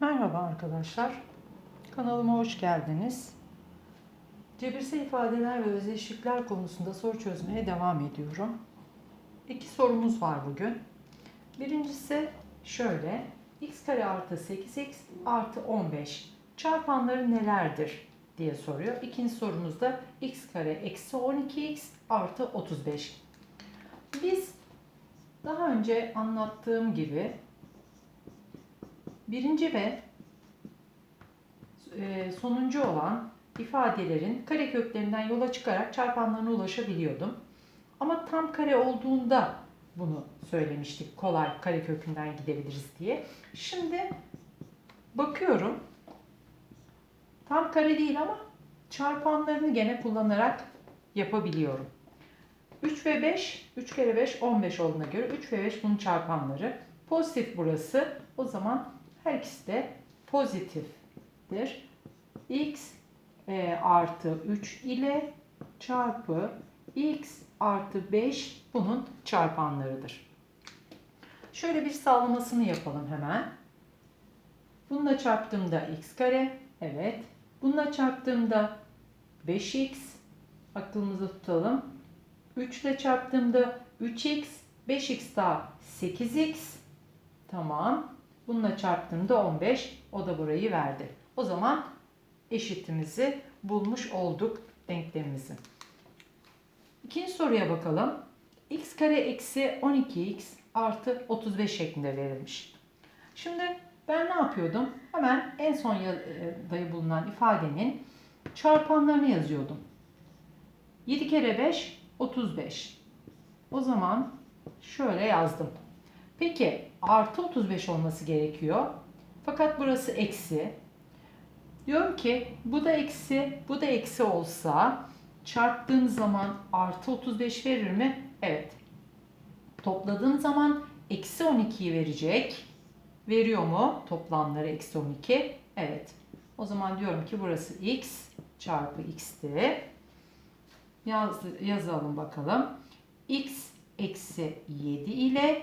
Merhaba arkadaşlar. Kanalıma hoş geldiniz. Cebirsel ifadeler ve özdeşlikler konusunda soru çözmeye devam ediyorum. İki sorumuz var bugün. Birincisi şöyle. x kare artı 8x artı 15 çarpanları nelerdir diye soruyor. İkinci sorumuzda x kare eksi 12x artı 35. Biz daha önce anlattığım gibi birinci ve e, sonuncu olan ifadelerin kare köklerinden yola çıkarak çarpanlarına ulaşabiliyordum. Ama tam kare olduğunda bunu söylemiştik. Kolay kare kökünden gidebiliriz diye. Şimdi bakıyorum. Tam kare değil ama çarpanlarını gene kullanarak yapabiliyorum. 3 ve 5, 3 kere 5 15 olduğuna göre 3 ve 5 bunun çarpanları. Pozitif burası. O zaman her ikisi de pozitiftir. x e, artı 3 ile çarpı x artı 5 bunun çarpanlarıdır. Şöyle bir sağlamasını yapalım hemen. Bununla çarptığımda x kare. Evet. Bununla çarptığımda 5x. Aklımızda tutalım. 3 ile çarptığımda 3x. 5x daha 8x. Tamam. Bununla çarptığımda 15. O da burayı verdi. O zaman eşitimizi bulmuş olduk denklemimizi. İkinci soruya bakalım. x kare eksi 12x artı 35 şeklinde verilmiş. Şimdi ben ne yapıyordum? Hemen en son dayı bulunan ifadenin çarpanlarını yazıyordum. 7 kere 5 35. O zaman şöyle yazdım. Peki artı 35 olması gerekiyor. Fakat burası eksi. Diyorum ki bu da eksi, bu da eksi olsa çarptığım zaman artı 35 verir mi? Evet. Topladığım zaman eksi 12'yi verecek. Veriyor mu? Toplamları eksi 12. Evet. O zaman diyorum ki burası x çarpı x'ti. Yaz, yazalım bakalım. x eksi 7 ile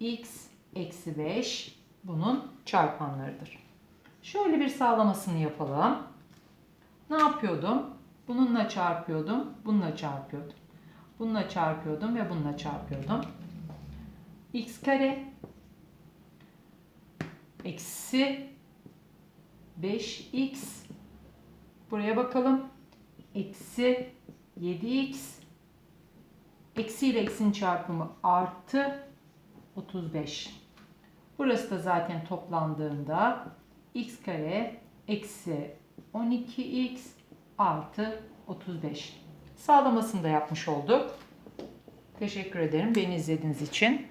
x eksi 5 bunun çarpanlarıdır. Şöyle bir sağlamasını yapalım. Ne yapıyordum? Bununla çarpıyordum, bununla çarpıyordum. Bununla çarpıyordum ve bununla çarpıyordum. x kare eksi 5x buraya bakalım. Eksi 7x eksi ile x'in çarpımı artı 35. Burası da zaten toplandığında x kare eksi 12x artı 35. Sağlamasını da yapmış olduk. Teşekkür ederim beni izlediğiniz için.